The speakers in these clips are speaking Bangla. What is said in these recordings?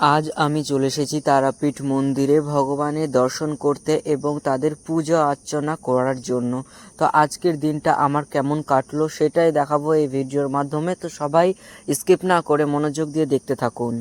আজ আমি চলে এসেছি তারাপীঠ মন্দিরে ভগবানের দর্শন করতে এবং তাদের পূজা অর্চনা করার জন্য। তো আজকের দিনটা আমার কেমন কাটলো সেটাই দেখাবো এই ভিডিওর মাধ্যমে। তো সবাই স্কিপ না করে মনোযোগ দিয়ে দেখতে থাকুন।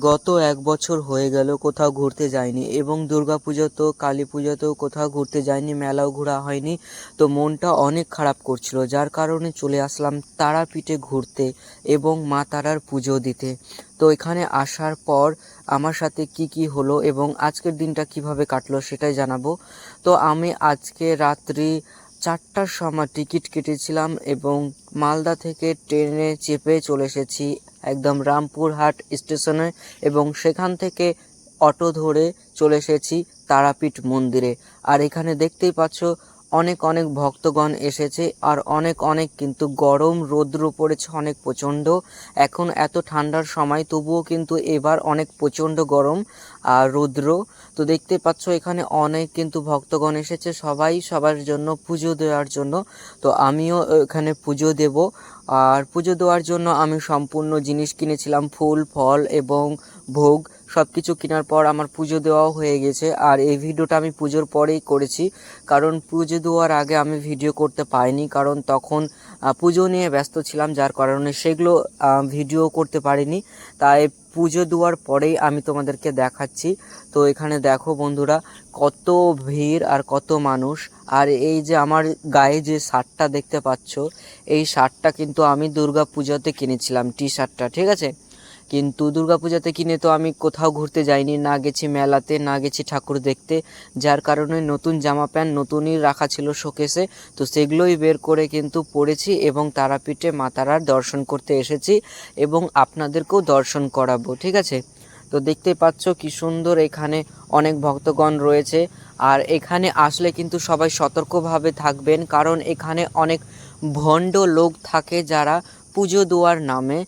গত এক বছর হয়ে গেল কোথাও ঘুরতে যাইনি এবং দুর্গা তো কালী পুজোতেও কোথাও ঘুরতে যাইনি, মেলাও ঘোরা হয়নি। তো মনটা অনেক খারাপ করছিল, যার কারণে চলে আসলাম তারাপীঠে ঘুরতে এবং মা তারার পুজো দিতে। তো এখানে আসার পর আমার সাথে কি কি হলো এবং আজকের দিনটা কীভাবে কাটলো সেটাই জানাব। তো আমি আজকে রাত্রি চারটার সময় টিকিট কেটেছিলাম এবং মালদা থেকে ট্রেনে চেপে চলে এসেছি একদম রামপুরহাট স্টেশনে এবং সেখান থেকে অটো ধরে চলে এসেছি তারাপীঠ মন্দিরে। আর এখানে দেখতেই পাচ্ছ অনেক অনেক ভক্তগণ এসেছে আর অনেক অনেক কিন্তু গরম রৌদ্র পড়েছে অনেক প্রচণ্ড। এখন এত ঠান্ডার সময়, তবুও কিন্তু এবার অনেক প্রচণ্ড গরম আর রৌদ্র। তো দেখতে পাচ্ছ এখানে অনেক কিন্তু ভক্তগণ এসেছে সবাই, সবার জন্য পুজো দেওয়ার জন্য। তো আমিও এখানে পুজো দেব আর পুজো দেওয়ার জন্য আমি সম্পূর্ণ জিনিস কিনেছিলাম, ফুল, ফল এবং ভোগ। সব কিছু কেনার পর আমার পুজো দেওয়াও হয়ে গেছে। আর এই ভিডিওটা আমি পুজোর পরেই করেছি। কারণ পুজো দেওয়ার আগে আমি ভিডিও করতে পারিনি। কারণ তখন পুজো নিয়ে ব্যস্ত ছিলাম, যার কারণে সেগুলো ভিডিও করতে পারিনি। তাই পুজো দেওয়ার পরেই আমি তোমাদেরকে দেখাচ্ছি। তো এখানে দেখো বন্ধুরা, কত ভিড় আর কত মানুষ। আর এই যে আমার গায়ে যে শার্টটা দেখতে পাচ্ছ, এই শার্টটা কিন্তু আমি দুর্গা পুজোতে কিনেছিলাম টি শার্টটা ঠিক আছে? কিন্তু দুর্গাপূজাতে কিনে তো আমি কোথাও ঘুরতে যাইনি, না গেছি মেলাতে, না গেছি ঠাকুর দেখতে। যার কারণে নতুন জামা প্যান্ট নতুনই রাখা ছিল শোকেসে। তো সেগুলোই বের করে কিন্তু পরেছি এবং তারাপীঠে মা তারার দর্শন করতে এসেছি এবং আপনাদেরকেও দর্শন করাবো, ঠিক আছে? তো দেখতে পাচ্ছ কি সুন্দর এখানে অনেক ভক্তগণ রয়েছে। আর এখানে আসলে কিন্তু সবাই সতর্কভাবে থাকবেন, কারণ এখানে অনেক ভণ্ড লোক থাকে যারা পুজো দেওয়ার নামে।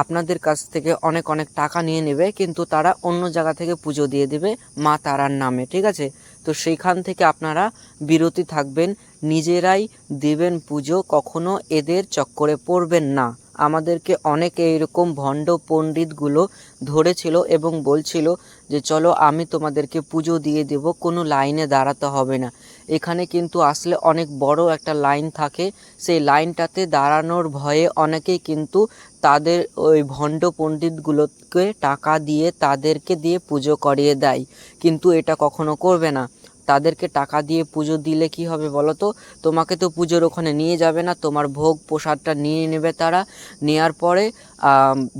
আপনাদের কাছ থেকে অনেক অনেক টাকা নিয়ে নেবে, কিন্তু তারা অন্য জায়গা থেকে পুজো দিয়ে দেবে মা তারার নামে, ঠিক আছে? তো সেইখান থেকে আপনারা বিরতি থাকবেন, নিজেরাই দেবেন পুজো, কখনো এদের চক্করে পড়বেন না। আমাদেরকে অনেকে এরকম ভণ্ড পণ্ডিতগুলো ধরেছিল এবং বলছিল যে, চলো আমি তোমাদেরকে পুজো দিয়ে দেব, কোনো লাইনে দাঁড়াতে হবে না। এখানে কিন্তু আসলে অনেক বড় একটা লাইন থাকে। সেই লাইনটাতে দাঁড়ানোর ভয়ে অনেকেই কিন্তু তাদের ওই ভণ্ড পণ্ডিতগুলোকে টাকা দিয়ে তাদেরকে দিয়ে পুজো করিয়ে দেয়। কিন্তু এটা কখনো করবে না। তাদেরকে টাকা দিয়ে পুজো দিলে কি হবে বলো তো? তোমাকে তো পুজোর ওখানে নিয়ে যাবে না, তোমার ভোগ প্রসাদটা নিয়ে নেবে তারা। নেয়ার পরে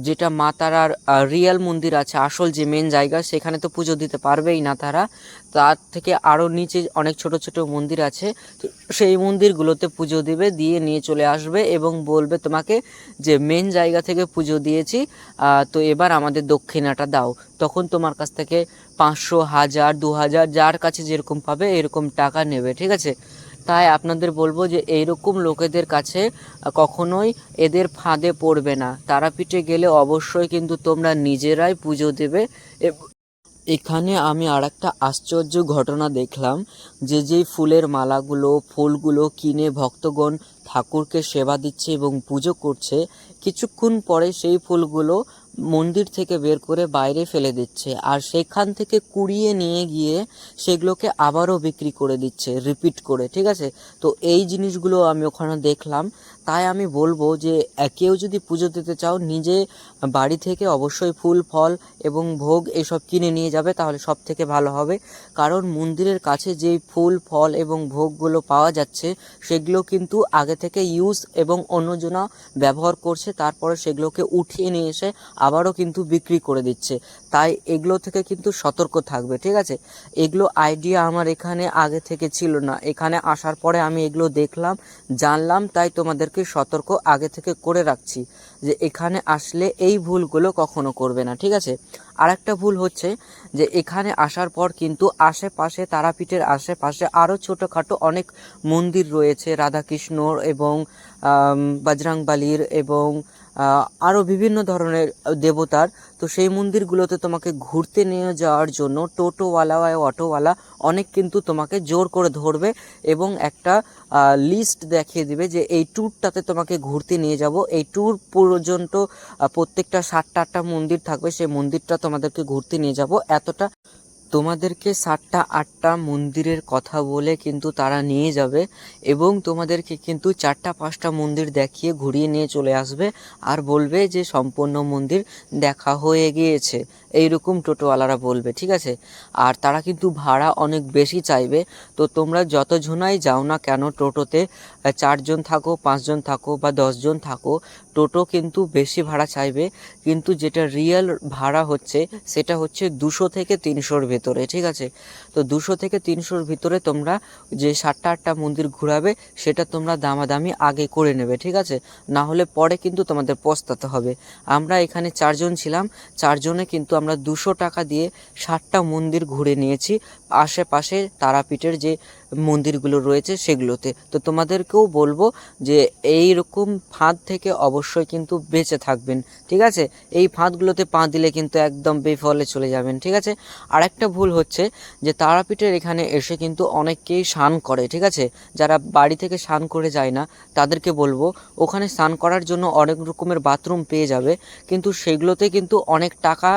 যেটা মা তারার রিয়েল মন্দির আছে, আসল যে মেন জায়গা, সেখানে তো পুজো দিতে পারবেই না তারা। তার থেকে আরও নিচে অনেক ছোট ছোট মন্দির আছে, তো সেই মন্দিরগুলোতে পুজো দেবে, দিয়ে নিয়ে চলে আসবে এবং বলবে তোমাকে যে মেন জায়গা থেকে পুজো দিয়েছি তো এবার আমাদের দক্ষিণাটা দাও। তখন তোমার কাছ থেকে পাঁচশো, হাজার, দু হাজার, যার কাছে যেরকম পাবে এরকম টাকা নেবে, ঠিক আছে? তাই আপনাদের বলব যে এইরকম লোকেদের কাছে কখনোই এদের ফাঁদে পড়বে না। তারাপীঠে গেলে অবশ্যই কিন্তু তোমরা নিজেরাই পুজো দেবে। এখানে আমি আর একটা আশ্চর্য ঘটনা দেখলাম, যে যেই ফুলের মালাগুলো, ফুলগুলো কিনে ভক্তগণ ঠাকুরকে সেবা দিচ্ছে এবং পুজো করছে, কিছুক্ষণ পরে সেই ফুলগুলো মন্দির থেকে বের করে বাইরে ফেলে দিচ্ছে। আর সেখান থেকে কুড়িয়ে নিয়ে গিয়ে সেগুলোকে আবারও বিক্রি করে দিচ্ছে রিপিট করে, ঠিক আছে? তো এই জিনিসগুলো আমি ওখানে দেখলাম। তাই আমি বলব যে কেউ যদি পুজো দিতে চাও, নিজে বাড়ি থেকে অবশ্যই ফুল, ফল এবং ভোগ এসব কিনে নিয়ে যাবে, তাহলে সব থেকে ভালো হবে। কারণ মন্দিরের কাছে যেই ফুল, ফল এবং ভোগগুলো পাওয়া যাচ্ছে, সেগুলো কিন্তু আগে থেকে ইউজ এবং অন্যজনা ব্যবহার করছে, তারপরে সেগুলোকে উঠিয়ে নিয়ে এসে আবারও কিন্তু বিক্রি করে দিচ্ছে। তাই এগুলো থেকে কিন্তু সতর্ক থাকবে, ঠিক আছে? এগুলো আইডিয়া আমার এখানে আগে থেকে ছিল না। এখানে আসার পরে আমি এগুলো দেখলাম, জানলাম, তাই তোমাদেরকে সতর্ক আগে থেকে করে রাখছি যে এখানে আসলে এই ভুলগুলো কখনো করবে না, ঠিক আছে? আর একটা ভুল হচ্ছে যে এখানে আসার পর কিন্তু আশেপাশে তারাপীঠের আশেপাশে আরও ছোটোখাটো অনেক মন্দির রয়েছে, রাধাকৃষ্ণর এবং বজরংবলির এবং আরও বিভিন্ন ধরনের দেবতার। তো সেই মন্দিরগুলোতে তোমাকে ঘুরতে নিয়ে যাওয়ার জন্য টোটোওয়ালা বা অটোওয়ালা অনেক কিন্তু তোমাকে জোর করে ধরবে এবং একটা লিস্ট দেখিয়ে দিবে যে এই ট্যুরটাতে তোমাকে ঘুরতে নিয়ে যাব। এই ট্যুর পর্যন্ত প্রত্যেকটা সাতটা আটটা মন্দির থাকবে। সেই মন্দিরটা তোমাদেরকে ঘুরতে নিয়ে যাব। এতটা তোমাদেরকে সাতটা, আটটা মন্দিরের কথা বলে কিন্তু তারা নিয়ে যাবে এবং তোমাদেরকে কিন্তু চারটা, পাঁচটা মন্দির দেখিয়ে ঘুরিয়ে নিয়ে চলে আসবে আর বলবে যে সম্পূর্ণ মন্দির দেখা হয়ে গিয়েছে। এইরকম টোটোওয়ালারা বলবে, ঠিক আছে? আর তারা কিন্তু ভাড়া অনেক বেশি চাইবে। তো তোমরা যতজনাই যাও না কেন টোটোতে চারজন থাকো, পাঁচজন থাকো বা দশজন থাকো, টোটো কিন্তু বেশি ভাড়া চাইবে। কিন্তু যেটা রিয়েল ভাড়া হচ্ছে, সেটা হচ্ছে দুশো থেকে তিনশোর ভেতরে, ঠিক আছে? তো দুশো থেকে তিনশোর ভিতরে তোমরা যে সাতটা আটটা মন্দির ঘোরাবে, সেটা তোমরা দামাদামি আগে করে নেবে, ঠিক আছে? না হলে পরে কিন্তু তোমাদের পস্তাতে হবে। আমরা এখানে চারজন ছিলাম, চারজনে কিন্তু আমরা দুশো টাকা দিয়ে ষাটটা মন্দির ঘুরে নিয়েছি। আশেপাশে তারাপীঠের যে মন্দিরগুলো রয়েছে সেগুলোতে। তো তোমাদেরকেও বলব যে এই রকম ফাঁদ থেকে অবশ্যই কিন্তু বেঁচে থাকবেন, ঠিক আছে? এই ফাঁদগুলোতে পা দিলে কিন্তু একদম বেফলে চলে যাবেন, ঠিক আছে? আর একটা ভুল হচ্ছে যে তারাপীঠের এখানে এসে কিন্তু অনেকেই স্নান করে, ঠিক আছে? যারা বাড়ি থেকে স্নান করে যায় না, তাদেরকে বলব ওখানে স্নান করার জন্য অনেক রকমের বাথরুম পেয়ে যাবে, কিন্তু সেগুলোতে কিন্তু অনেক টাকা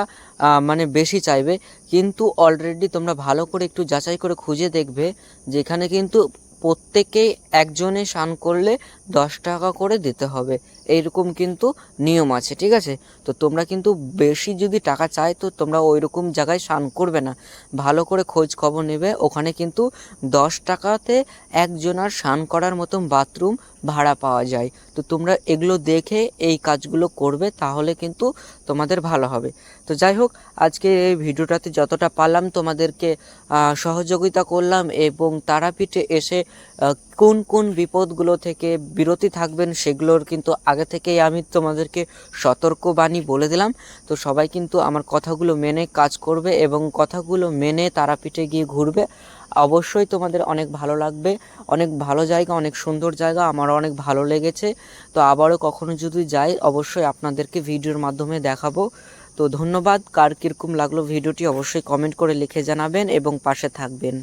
মানে বেশি চাইবে। কিন্তু অলরেডি তোমরা ভালো করে একটু যাচাই করে খুঁজে দেখবে, যেখানে কিন্তু প্রত্যেকেই একজনে স্নান করলে দশ টাকা করে দিতে হবে। এইরকম কিন্তু নিয়ম আছে, ঠিক আছে? তো তোমরা কিন্তু বেশি যদি টাকা চাই তো তোমরা ওই রকম জায়গায় স্নান করবে না। ভালো করে খোঁজ খবর নেবে, ওখানে কিন্তু দশ টাকাতে একজনার স্নান করার মতন বাথরুম ভাড়া পাওয়া যায়। তো তোমরা এগুলো দেখে এই কাজগুলো করবে, তাহলে কিন্তু তোমাদের ভালো হবে। তো যাই হোক, আজকে এই ভিডিওটাতে যতটা পারলাম তোমাদেরকে সহযোগিতা করলাম এবং তারাপীঠে এসে কোন কোন বিপদগুলো থেকে বিরতি থাকবেন সেগুলোর কিন্তু আগে থেকেই আমি তোমাদেরকে সতর্কবাণী বলে দিলাম। তো সবাই কিন্তু আমার কথাগুলো মেনে কাজ করবে এবং কথাগুলো মেনে তারাপীঠে গিয়ে ঘুরবে। অবশ্যই তোমাদের অনেক ভালো লাগবে, অনেক ভালো জায়গা, অনেক সুন্দর জায়গা আমার অনেক ভালো লেগেছে। তো আবারও কখনো যদি যাই, অবশ্যই আপনাদেরকে ভিডিওর মাধ্যমে দেখাবো। তো ধন্যবাদ, কার কীরকম লাগল ভিডিওটি অবশ্যই কমেন্ট করে লিখে জানাবেন এবং পাশে থাকবেন।